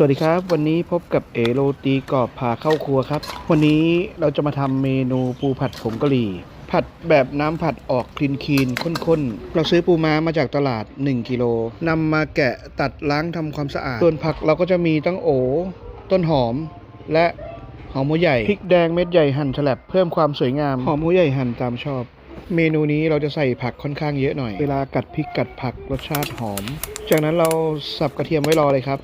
สวัสดีครับ วันนี้พบกับเอโรตีกรอบพาเข้าครัวครับ วันนี้เราจะมาทำเมนูปูผัดผงกะหรี่ ผัดแบบน้ำผัดออกคลีนคีนข้นๆ เราซื้อปูม้ามาจากตลาด 1 กิโลนำมาแกะตัดล้างทำความสะอาด ส่วนผักเราก็จะมีตั้งโอ ต้นหอม และหอมหัวใหญ่ พริกแดงเม็ดใหญ่หั่นฉลับเพิ่มความสวยงาม หอมหัวใหญ่หั่นตามชอบเมนูนี้เราจะใส่ผักค่อนข้างเยอะหน่อย เวลากัดพริกกัดผักรสชาติหอม จากนั้นเราสับกระเทียมไว้รอเลยครับ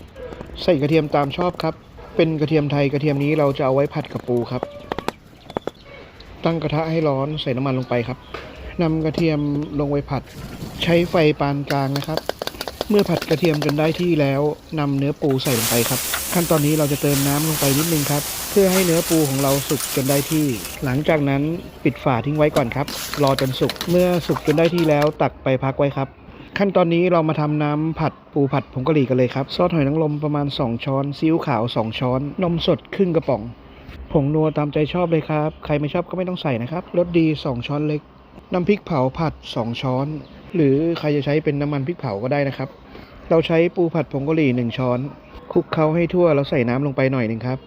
ใส่กระเทียมตามชอบครับ เป็นกระเทียมไทยกระเทียมนี้เราจะเอาไว้ผัดกับปูครับ ตั้งกระทะให้ร้อนใส่น้ำมันลงไปครับนำกระเทียมลงไปผัด ใช้ไฟปานกลางนะครับ เมื่อผัดกระเทียมจนได้ที่แล้วนำเนื้อปูใส่ลงไปครับ ขั้นตอนนี้เราจะเติมน้ำลงไปนิดนึงครับ เพื่อให้เนื้อปูของเราสุกจนได้ที่ หลังจากนั้นปิดฝาทิ้งไว้ก่อนครับ รอจนสุก เมื่อสุกจนได้ที่แล้วตักไปพักไว้ครับ ขั้นตอนนี้เรามาทำน้ำผัดปูผัดผงกะหรี่กันเลยครับซอสหอยนางรมประมาณ 2 ช้อนซีอิ๊วขาว 2 ช้อน นมสดครึ่งกระป๋อง ผงนัวตามใจชอบเลยครับ ใครไม่ชอบก็ไม่ต้องใส่นะครับรสดี 2 ช้อนเล็ก น้ำพริกเผาผัด 2 ช้อน หรือใครจะใช้เป็นน้ำมันพริกเผาก็ได้นะครับ เราใช้ปูผัดผงกะหรี่ 1 ช้อน คลุกเคล้าให้ทั่วแล้วใส่น้ำลงไปหน่อยหนึ่งครับ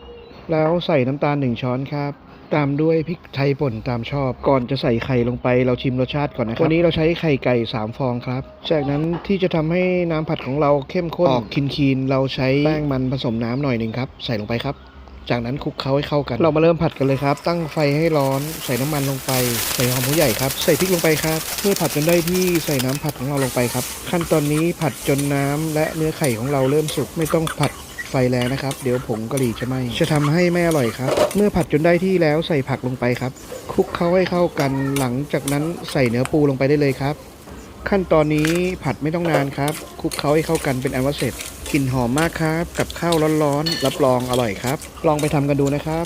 แล้วใส่น้ำตาล 1 ช้อนครับ ตามด้วยพริกไทยป่นตามชอบ ก่อนจะใส่ไข่ลงไปเราชิมรสชาติก่อนนะครับวันนี้เราใช้ไข่ไก่ 3 ฟองครับ จากนั้นที่จะทำให้น้ำผัดของเราเข้มข้นออกคินๆเราใช้แป้งมันผสมน้ำหน่อยหนึ่งครับ ใส่ลงไปครับ จากนั้นคลุกเคล้าให้เข้ากัน เรามาเริ่มผัดกันเลยครับ ตั้งไฟให้ร้อนใส่น้ำมันลงไป ใส่หอมหัวใหญ่ครับ ใส่พริกลงไปครับเมื่อผัดจนได้ที่ใส่น้ำผัดของเราลงไปครับ ขั้นตอนนี้ผัดจนน้ำและเนื้อไข่ของเราเริ่มสุกไม่ต้องผัด ไฟแรงนะครับ เดี๋ยวผงกะหรี่จะไหม้จะทำให้ไม่อร่อยครับ เมื่อผัดจนได้ที่แล้วใส่ผักลงไปครับคลุกเข้าให้เข้ากันหลังจากนั้นใส่เนื้อปูลงไปได้เลยครับ ขั้นตอนนี้ผัดไม่ต้องนานครับคลุกเข้าให้เข้ากันเป็นอันว่าเสร็จกลิ่นหอมมากครับ กับข้าวร้อนๆรับรองอร่อยครับ ลองไปทำกันดูนะครับ